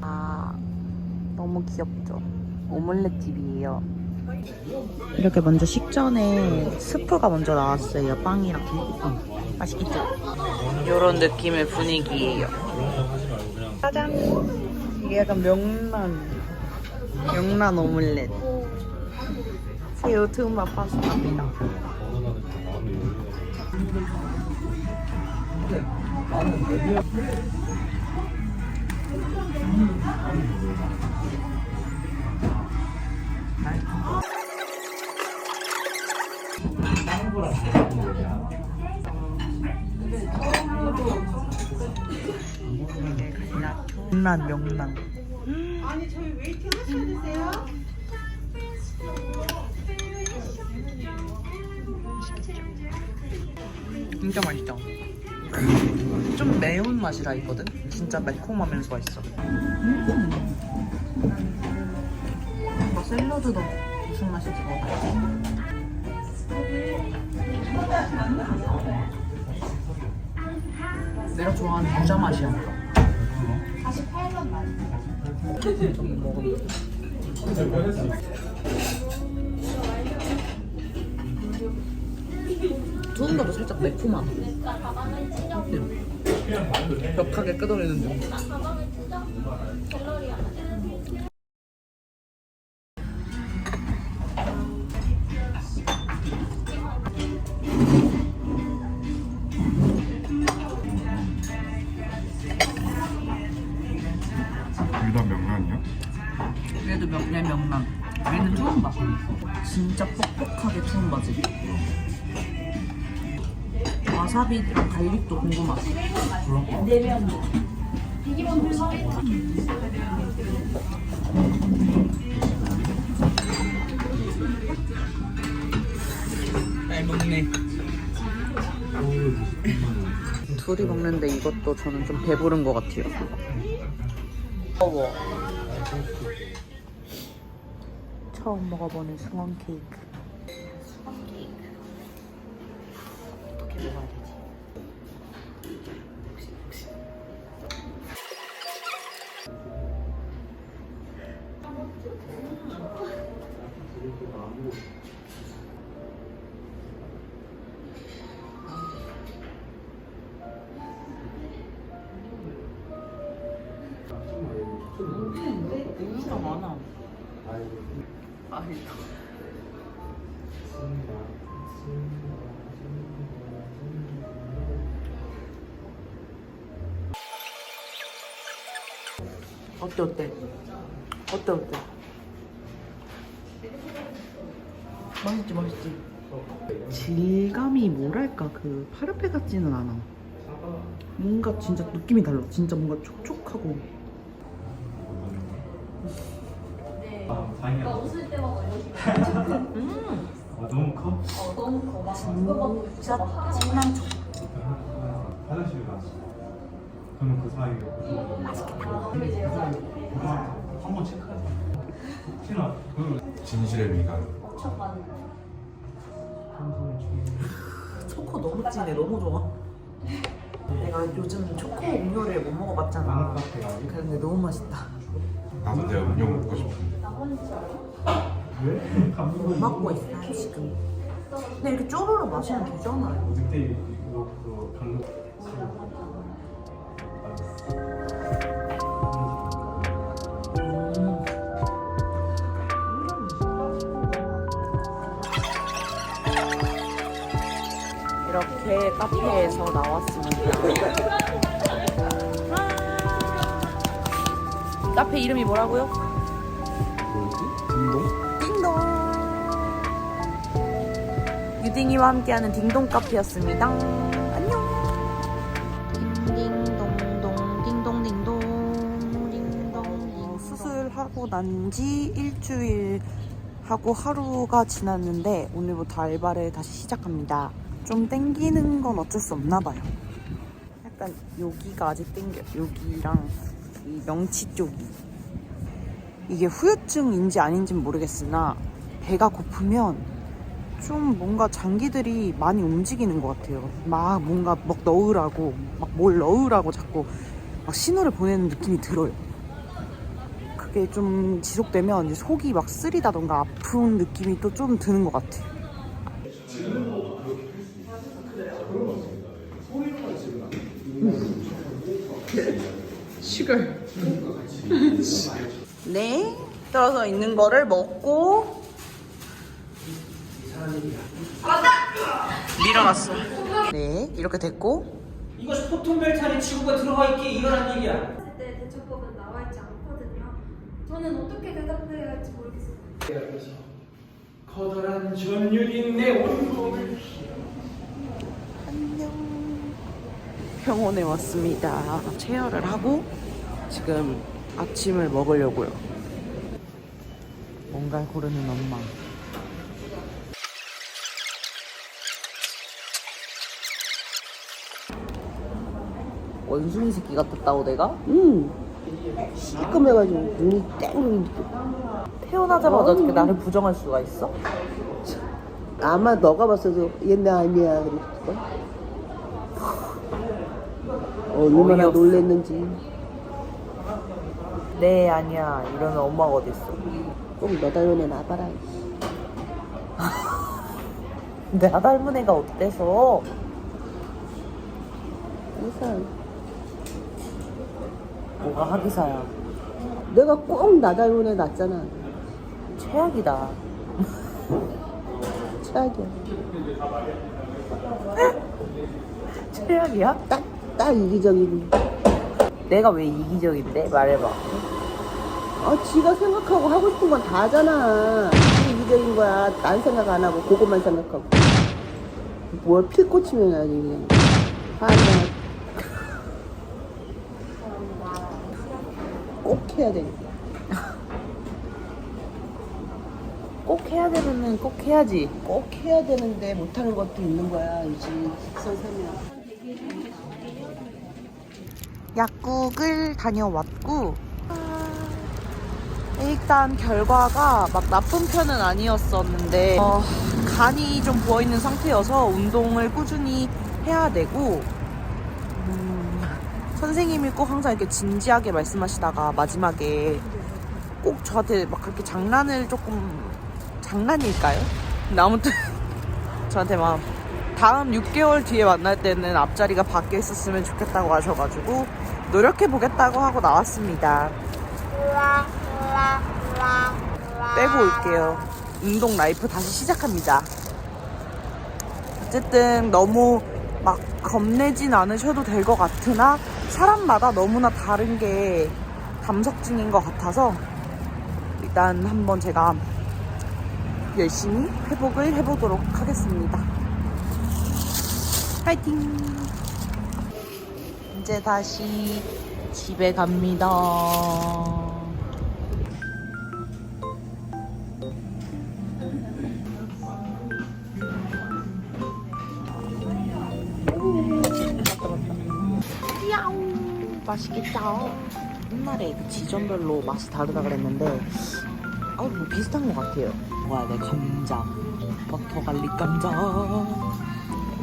아, 너무 귀엽죠? 오믈렛 집이에요. 이렇게 먼저 식전에 스프가 먼저 나왔어요. 빵이랑. 음, 맛있겠죠? 이런 느낌의 분위기예요. 짜잔! 이게 약간 명란. 명란 오믈렛. 새우 트음밥 파스타입니다. 명란 명란. 아니 저희 웨이팅 하셔야 되세요? 진짜 맛있죠? 좀 매운 맛이라 있거든? 진짜 매콤하면서 맛있어. 이거 샐러드도 무슨 맛인지 먹어봐야지. 내가 좋아하는 유자 맛이야. 48번 맛. 좀 먹어볼게. 투움바도 살짝 매콤하다. 음. 벽하게 끄덕이는 중. 와사비랑 갈릭도 궁금하다. 잘 먹네. 둘이 먹는데 이것도 저는 좀 배부른 것 같아요. 처음 먹어보는 수건 케이크. 우유가 많아. 아이고. 어때 어때? 어때 어때? 맛있지 맛있지. 질감이 뭐랄까 그 파르페 같지는 않아. 뭔가 진짜 느낌이 달라. 진짜 뭔가 촉촉하고. 음. 너무 커? 진짜 진한 촉. 화장실 가. 그러면 그 사이에 맛있겠다. 한번 체크하자. 티나 그 진실의 미간. 초코 너무 진해. 너무 좋아. 내가 요즘 초코 음료를 못 먹어봤잖아. 근데 너무 맛있다. 나도 내가 음료 먹고 싶은데. 못 먹고 있어요 지금. 근데 이렇게 쪼르르 마시면 되잖아요. 그때 이거 그 방금 이렇게 카페에서 나왔습니다. 카페 이름이 뭐라고요? 딩동. 유딩이와 함께하는 딩동 카페였습니다. 안녕. 딩딩동동 딩동딩동 딩동딩 수술하고 난 지 일주일 하고 하루가 지났는데 오늘부터 알바를 다시 시작합니다. 좀 땡기는 건 어쩔 수 없나 봐요. 약간 여기가 아직 땡겨. 여기랑 이 명치 쪽이. 이게 후유증인지 아닌지는 모르겠으나 배가 고프면 좀 뭔가 장기들이 많이 움직이는 것 같아요. 막 뭔가 막 넣으라고, 막 뭘 넣으라고 자꾸 막 신호를 보내는 느낌이 들어요. 그게 좀 지속되면 속이 막 쓰리다던가 아픈 느낌이 또 좀 드는 것 같아요. 네. 떨어져 있는 거를 먹고 밀어놨어. 네, 이렇게 됐고 이것이 포톤벨트 안에 지구가 들어가 있기에 일어난 일이야. 했을 때 대처법은 나와 있지 않거든요. 저는 어떻게 대답해야 할지 모르겠어요. 커다란 전율이 내 온몸을 안녕. 병원에 왔습니다. 체열을 하고 지금 아침을 먹으려고요. 뭔가 고르는 엄마. 원숭이 새끼 같았다고 내가? 응. 시꺼매가지고 눈이 땡. 태어나자마자 어떻게 나를 부정할 수가 있어? 아마 너가 봤어도 옛날 아니야 그랬을걸? 어, 얼마나 어이없어. 놀랬는지. 네 아니야. 이러는 엄마가 어딨어? 꼭너 닮은 애 나봐라 내가 닮은 애가 어때서? 항상. 뭐가 하기사야 내가 꼭나 닮은 애 낳잖아. 최악이다. 최악이야 최악이야? 딱, 딱 이기적인. 내가 왜 이기적인데? 말해봐. 아 지가 생각하고 하고 싶은 건 다 하잖아. 그게 이기적인 거야. 딴 생각 안 하고 그것만 생각하고. 뭘 필꽂히면 아주 그냥. 하나. 꼭 해야 되니까 꼭 해야 되면은 꼭 해야지. 꼭 해야 되는데 못하는 것도 있는 거야 이제. 직선 세면 약국을 다녀왔고 일단 결과가 막 나쁜 편은 아니었었는데 어, 간이 좀 부어있는 상태여서 운동을 꾸준히 해야 되고 음, 선생님이 꼭 항상 이렇게 진지하게 말씀하시다가 마지막에 꼭 저한테 막 그렇게 장난을 조금 장난일까요? 근데 아무튼 저한테 막 다음 6개월 뒤에 만날 때는 앞자리가 바뀌어 있었으면 좋겠다고 하셔가지고 노력해 보겠다고 하고 나왔습니다. 빼고 올게요. 운동 라이프 다시 시작합니다. 어쨌든 너무 막 겁내진 않으셔도 될 것 같으나 사람마다 너무나 다른 게 감석증인 것 같아서 일단 한번 제가 열심히 회복을 해보도록 하겠습니다. 파이팅! 이제 다시 집에 갑니다. 맛있겠다. 옛날에 그 지점별로 맛이 다르다 그랬는데 아, 뭐 비슷한 것 같아요. 뭐야, 내 감자. 버터 갈릭 감자.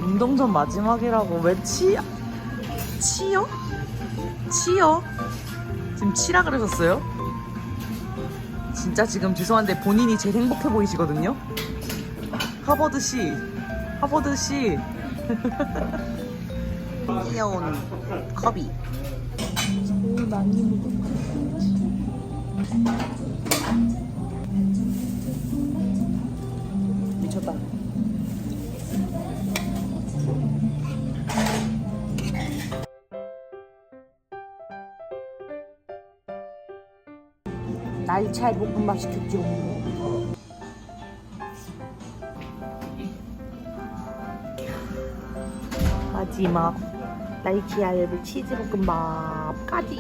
운동 전 마지막이라고 왜 치, 치요? 치요? 지금 치라 그러셨어요? 진짜 지금 죄송한데 본인이 제일 행복해 보이시거든요? 하버드 씨. 하버드 씨. 귀여운 컵이. 제일 많이 먹은 미쳤다. 날치알 볶음밥 시켰죠. 마지막 날치알 치즈 볶음밥까지.